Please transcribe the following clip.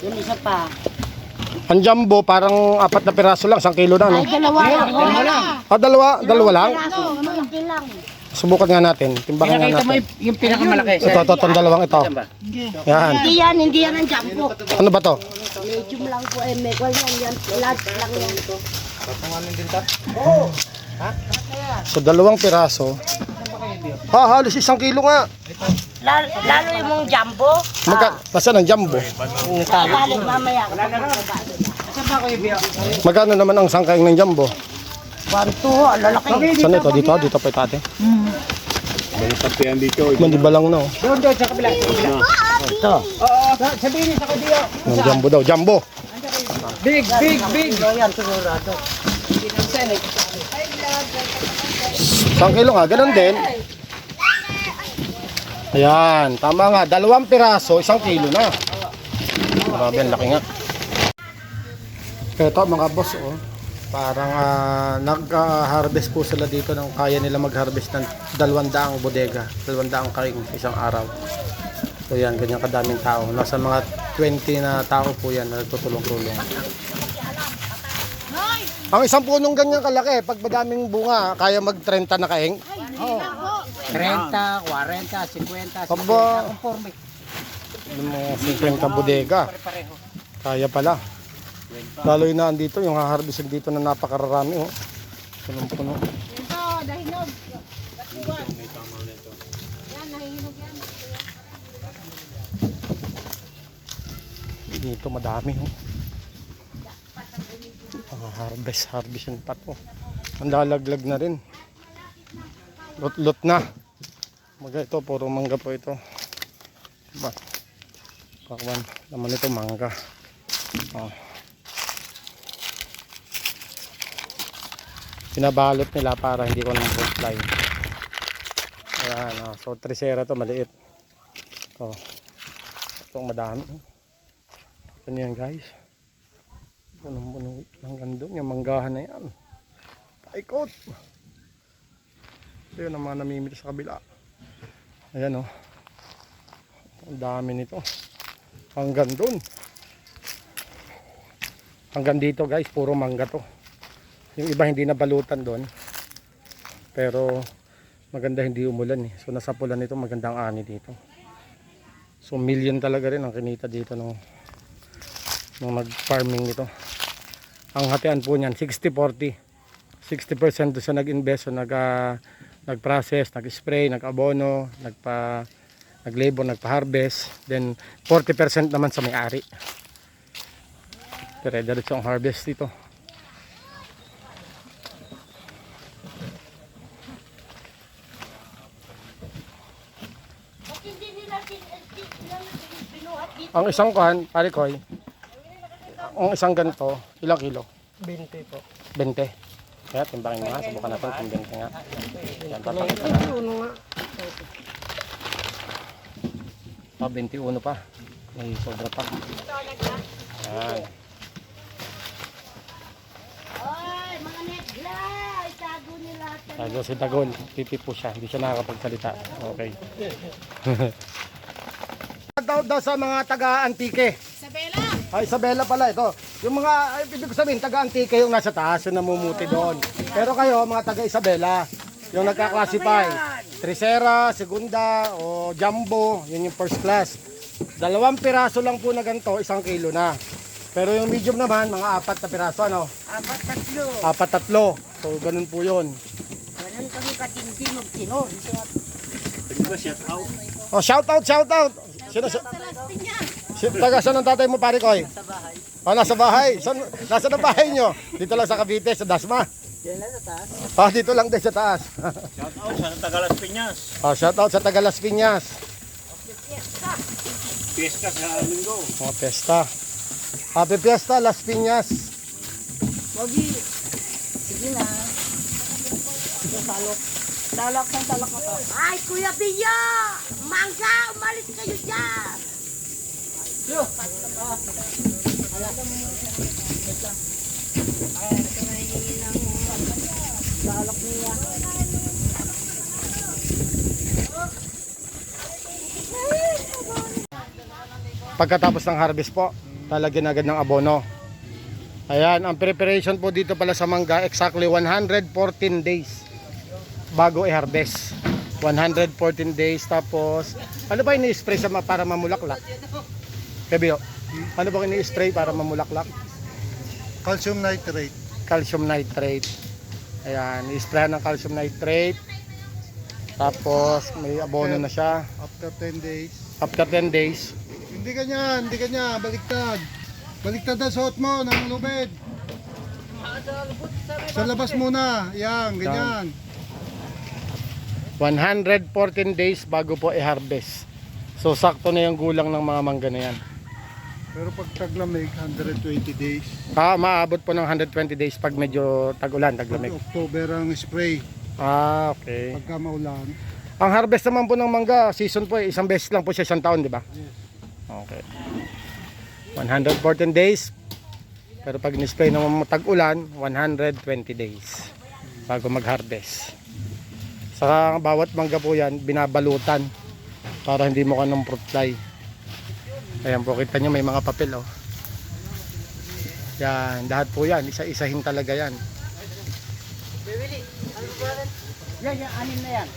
Yung isa pa. Ang jumbo, parang apat na piraso lang, isang kilo na, no? Ay, dalawa lang. Dalawa lang. Ah, dalawa, dalawa lang? Piraso, malaki lang. Subukan nga natin, timbangan nga Pinakita mo natin. yung, yung pinakamalaki. Ito, ito, itong dalawang ito. Ba? Yan. Hindi yan, hindi yan ang jumbo. Ano ba to? Medium lang po eh. May kwan yan, yan. Large lang yan. So, dalawang piraso. Ah, halos isang kilo nga. Lalo, lalo yung mong jumbo. Magka, nasaan ang jumbo? Balik mamaya. Magkano naman ang sangkayang ng jumbo? One, two, ang lalaki. Saan ito? Dito, dito pa ito ate. Mandiba lang na oh. Doon, doon, sa kabila. Sa kabila. Ito. Oo, sa- sabihin sa kabila. Ang jumbo daw, jumbo. Big, big, big. Yan, sigurado. Isang kilo nga, ganun din. Ayan, tama nga. Dalawang piraso, isang kilo na. Grabe, ang laki nga. Ito mga boss, oh. Parang ah, nag-harvest po sila dito ng kaya nila mag-harvest ng dalawang bodega, dalawang karing isang araw. So yan, ganyan kadaming tao. Nasa mga 20 na tao po yan na nagtutulong-tulong. Ang isang punong ganyan kalaki, pag madaming bunga, kaya mag-30 na kaing. 30, 40, 50, 50. Aba. Conforme. Yung mga 50 bodega. Kaya pala. Lalo yun na andito, yung haharbisin dito na napakararami. Oh. Punong-puno. Dito madami. Oh. Mga harvest, harvest yung pato. Ang lalaglag na rin. Lot-lot na. Maga ito, puro mangga po ito. Diba? Pakwan, naman ito mangga. Oh. Pinabalot nila para hindi ko nang fly. Ayan, oh. so trisera to maliit. Oh. Itong madami. Ano yan guys? Punong-puno hanggang doon. Yung manggahan na yan. Paikot. Ito yun ang mga namimili sa kabila. Ayan oh. Ang dami nito. Hanggang doon. Hanggang dito guys, puro mangga to. Yung iba hindi nabalutan doon. Pero maganda hindi umulan eh. So nasa pulan nito magandang ani dito. So million talaga rin ang kinita dito nung nung nag-farming nito. Ang hatian po niyan 60-40. 60% doon sa nag-invest, so nag ah, nag-process, nag-spray, nag-abono, nagpa nag-labor, nagpa-harvest. Then 40% naman sa may-ari. Dire-diretso ang harvest dito. Ang isang kuhan, pare koy, ang isang ganito, ilang kilo? 20 po. 20. Kaya timbangin mo nga, subukan natin kung 20 nga. Yan, papakita na. Ah, 21 pa. May sobra pa. Yan. Oy, mga negla! Itago nila. Tago si Dagol, pipi po siya, hindi siya nakakapagsalita. Okay. daw, daw sa mga taga-antike. Isabela. Ah, Isabela pala ito. Yung mga, ay, ibig ko sabihin, taga-antike yung nasa taas, yung namumuti doon. Pero kayo, mga taga-Isabela, yung nagka-classify. Trisera, Segunda, o Jumbo, yun yung first class. Dalawang piraso lang po na ganito, isang kilo na. Pero yung medium naman, mga apat na piraso, ano? Apat tatlo. Apat tatlo. So, ganun po yun. Ganun kami katindi magtinon. Oh, shout out, shout out. Sino sa Si, taga saan ang tatay mo pare ko? Nasa bahay. Oh, nasa bahay. Saan, nasa na bahay nyo? Dito lang sa Cavite, sa Dasma. Diyan lang sa taas. Oh, dito lang din sa taas. Shout out sa Tagalas Piñas. oh, shout out sa taga Las Piñas. Fiesta sa Linggo. Mga pesta. Happy Fiesta, Las Piñas. Wagi. Sige na. Ito talok. Talak ng talak na to. Ay, Kuya Pia! Mangga! Umalis kayo dyan! Pagkatapos ng harvest po, lalagyan agad ng abono. Ayan, ang preparation po dito pala sa mangga, exactly 114 days bago i-harvest. 114 days tapos ano ba ini-spray sa para mamulaklak? Kabio. Ano ba ini-spray para mamulaklak? Calcium nitrate. Calcium nitrate. Ayan, i-spray ng calcium nitrate. Tapos may abono na siya. After 10 days. After 10 days, Hindi ganyan, hindi ganyan. Baliktad. Baliktad ang suot mo ng lubid. Sa labas muna. Yan, ganyan. 114 days bago po i-harvest. So sakto na yung gulang ng mga mangga na yan. Pero pag taglamig, 120 days. Ah, maabot po ng 120 days pag medyo tag-ulan, Pag taglamig. October ang spray. Ah, okay. Pagka maulan. Ang harvest naman po ng mangga, season po, eh, isang beses lang po siya isang taon, di ba? Okay. 114 days. Pero pag ni-spray ng tag-ulan, 120 days bago mag-harvest. Sa bawat mangga po yan, binabalutan para hindi mo ka ng fruit fly. Ayan po, kita nyo may mga papel oh. Yan, lahat po yan, isa-isahin talaga yan. Yan, yan, anim na yan.